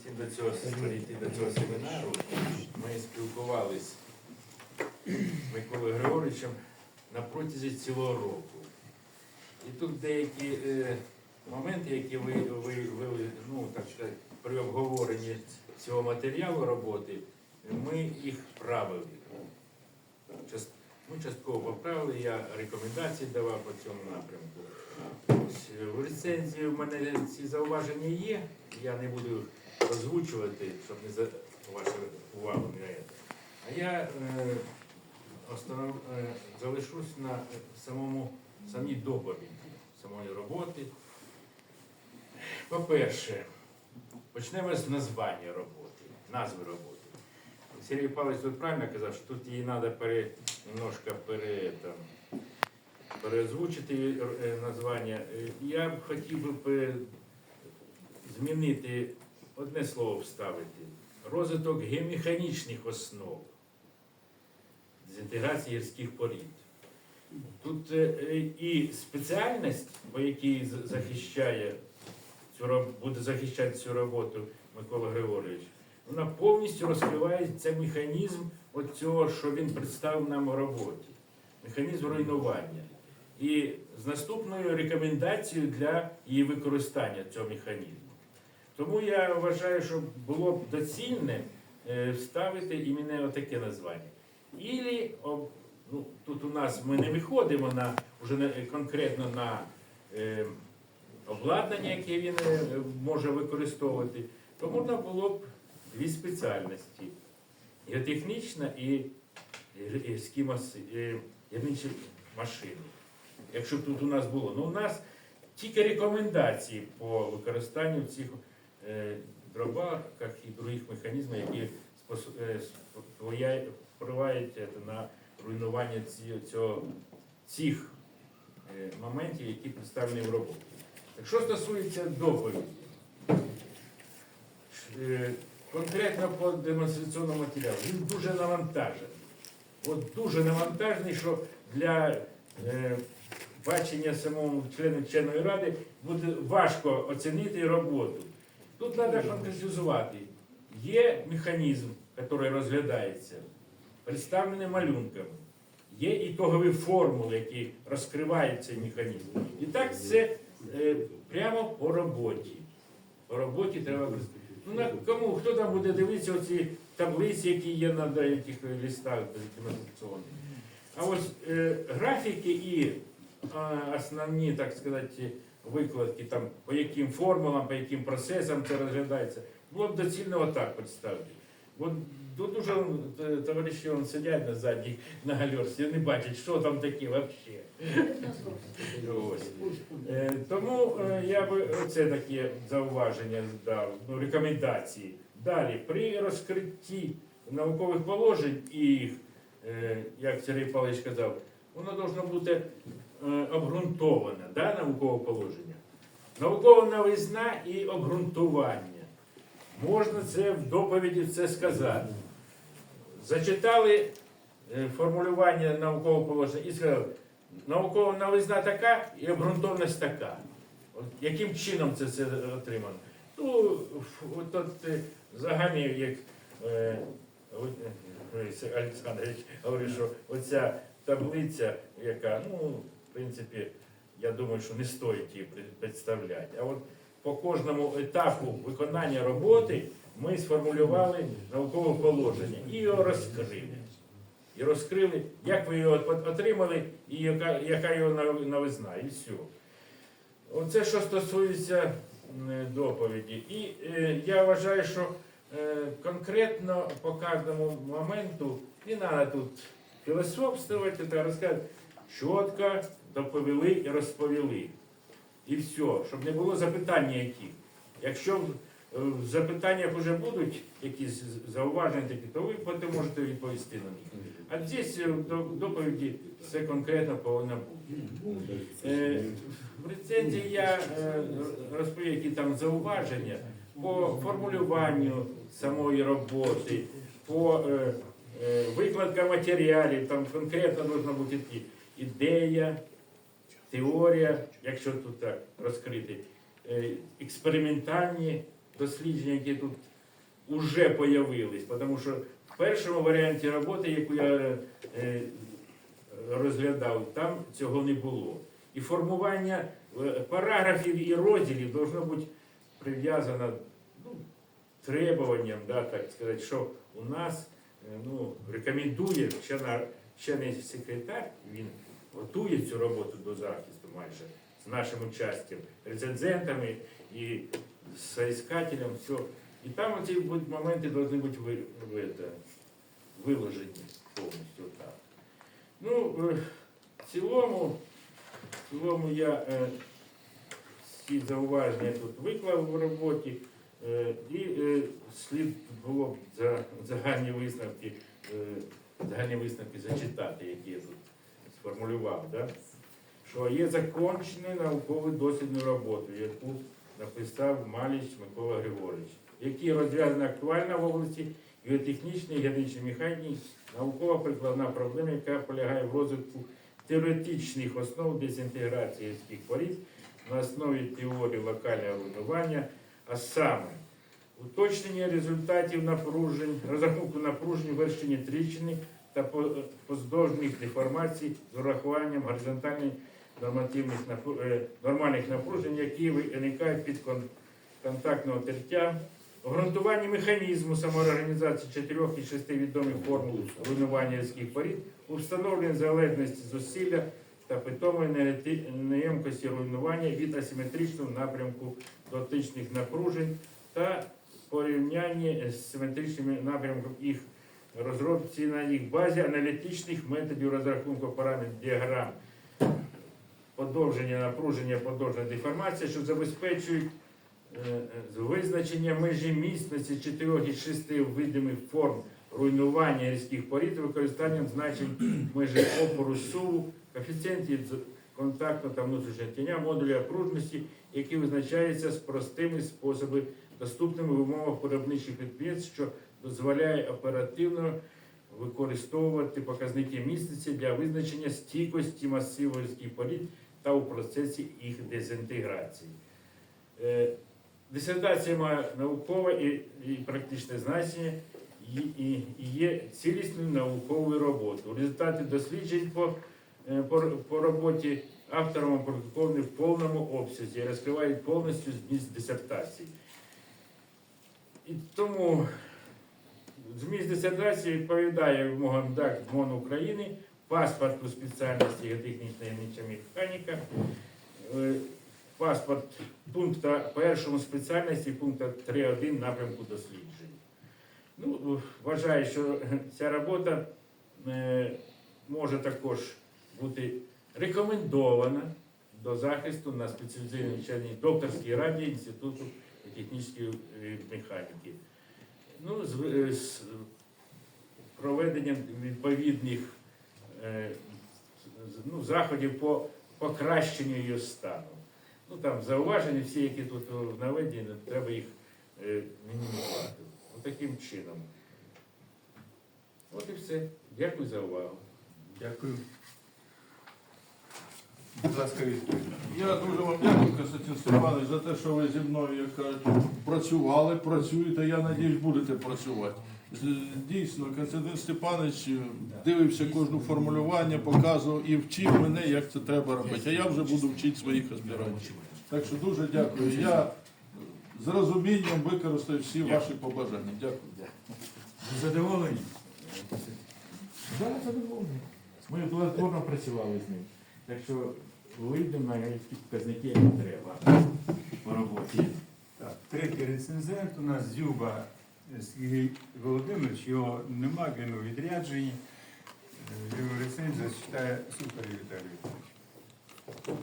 йти до цього, перейти до цього семінару, ми спілкувались з Миколою Григоровичем на протязі цілого року. І тут деякі е, моменти, які ви, ви, ви ну, так сказати, при обговоренні цього матеріалу роботи, ми їх правили. Част- Ми частково поправили, я рекомендації давав по цьому напрямку. Ось, е, В рецензії в мене ці зауваження є, я не буду озвучувати, щоб не за вашу увагу на це. А я е, останов, е, залишусь на самому, самій доповіді самої роботи. По-перше, почнемо з названня роботи, назви роботи. Сергій Павлович тут правильно казав, що тут її треба пере, немножко пере, там, переозвучити е, названня. Я б хотів би змінити одне слово вставити. Розвиток геомеханічних основ з інтеграції гірських порід. Тут е, е, і спеціальність, по якій захищає цю буде захищати цю роботу Микола Григорович, вона повністю розкривається механізм от цього, що він представив нам у роботі. Механізм руйнування. І з наступною рекомендацією для її використання цього механізму. Тому я вважаю, що було б доцільне е, вставити іменно таке названня. Ілі, ну, тут у нас ми не виходимо на, вже не- конкретно на е, обладнання, яке він е, може використовувати, то можна було б дві спеціальності: геотехнічна і гірські е, машини. Якщо б тут у нас було. Ну, у нас тільки рекомендації по використанню цих е, дробаках і других механізмів, які е, впливають е, на руйнування цих моментів, які представлені в роботі. Так що стосується доповіді, конкретно по демонстраційному матеріалу, він дуже навантажений. От дуже навантажений, що для е, бачення самого члена вченої ради буде важко оцінити роботу. Тут треба конкретизувати. Є механізм, який розглядається, представлений малюнками. Є ітогові формули, які розкривають цей механізм. І так це е, прямо по роботі. По роботі треба Ну, на кому, хто там буде дивитися оці таблиці, які є на деяких листах демонстраційних. А ось е, графіки і а, основні, так сказати, викладки, там, по яким формулам, по яким процесам це розглядається, було б доцільно отак представити. От тут уже е, товариші вон, сидять на задній на гальорці, не бачать, що там таке взагалі. Е, Тому е, я би оце таке зауваження дав, ну, рекомендації. Далі, при розкритті наукових положень і їх, як Сергій Павлович казав, воно должно бути обґрунтоване, да, наукове положення. Наукова новизна і обґрунтування. Можна це в доповіді це сказати. Зачитали е, формулювання наукового положення і сказали, наукова новизна така і обґрунтованість така. От яким чином це все отримано? Ну, от, от е, загальні, як е, е, Олександрович говорить, що оця таблиця, яка, ну, в принципі, я думаю, що не стоїть її представляти. А от по кожному етапу виконання роботи ми сформулювали наукове положення і його розкрили. І розкрили, як ви його отримали і яка, яка його нов- новизна, і все. Оце що стосується доповіді. І е, я вважаю, що е, конкретно по кожному моменту не треба тут філософствувати та розказати. Чітко доповіли і розповіли. І все, щоб не було запитань ніяких. Якщо в- в запитаннях вже будуть якісь зауваження такі, то ви потім можете відповісти на них. А здесь е, доповіді все конкретно повинно бути. Е, В рецензії я е, розповів, які там зауваження по формулюванню самої роботи, по е, е, викладка матеріалів, там конкретно повинна бути ідея, теорія, якщо тут так розкрити, е, експериментальні дослідження, які тут вже появились, тому що в першому варіанті роботи, яку я е, розглядав, там цього не було. І формування е, параграфів і розділів должно бути прив'язано ну, требуванням, да, так сказати, що у нас е, ну, рекомендує вчена- вчений секретар, він готує цю роботу до захисту майже з нашим участям, рецензентами і соискателем, все. І там ці моменти повинні бути ви, ви, виложені повністю так. Ну, е, в цілому, в цілому я е, всі зауваження тут виклав в роботі. Е, І е, слід було б за загальні висновки, загальні висновки зачитати, які я тут сформулював. Да? Що є законченою науково дослідну роботу, яку написав Маліч Микола Григорович, який розв'язана актуальна в області геотехнічної і геологічної механіки, наукова прикладна проблема, яка полягає в розвитку теоретичних основ дезінтеграції гірських порід на основі теорії локального руйнування, а саме уточнення результатів напружень, розрахунку напружень, вершення тріщини та по- поздовжних деформацій з урахуванням горизонтальних нормативних е, нормальних напружень, які виникають під кон- контактного тертя, обґрунтування механізму самоорганізації чотирьох і шести відомих формул руйнування людських порід, у залежності зусилля та питомої неємкості руйнування від асиметричного напрямку дотичних напружень та порівнянні з симетричними напрямками їх розробці на їх базі аналітичних методів розрахунку параметрів діаграм. Подовження напруження, подовження деформація, що забезпечують е, е, визначення межі міцності чотирьох із шести видимих форм руйнування різких порід використанням значень межі опору суву, коефіцієнтів контактного та внутрішнього тяня, модулі окружності, які визначаються з простими способами, доступними в умовах виробничих підприємств, що дозволяє оперативно використовувати показники міцності для визначення стійкості масиву різких порід та у процесі їх дезінтеграції. Е, Дисертація має наукове і, і практичне значення і, і, і є цілісною науковою роботою. У результаті досліджень по, е, по, по роботі автором опубліковані в повному обсязі і розкривають повністю зміст дисертації. І тому зміст дисертації відповідає вимогам ДАК МОН України, паспорту спеціальності геотехнічна і механіка, е, паспорт пункта першому спеціальності пункта 3.1 напрямку досліджень. Ну, вважаю, що ця робота е, може також бути рекомендована до захисту на спеціалізованій докторській раді Інституту технічної е, механіки. Ну, з, е, з проведенням відповідних е, ну, заходів по покращенню її стану. Ну там зауваження всі, які тут наведені, треба їх е, мінімізувати. Таким чином. От і все. Дякую за увагу. Дякую. Будь ласка, відповідь. Я дуже вам дякую, Константин Степанович, за те, що ви зі мною, як кажуть, працювали, працюєте, я надіюсь, будете працювати. Дійсно, Константин Степанович дивився кожне формулювання, показував і вчив мене, як це треба робити. А я вже буду вчити своїх аспірантів. Так що дуже дякую. Я з розумінням використаю всі ваші побажання. Дякую. Задоволені? Так, задоволені. Ми платформо працювали з ним. Так що вийдемо на ті показники, які треба по роботі. Так, третій рецензент у нас Зюба Сергій Володимирович, його нема, він у відрядженні. Е, Його рецензія читає Супер Віталій Вікторович.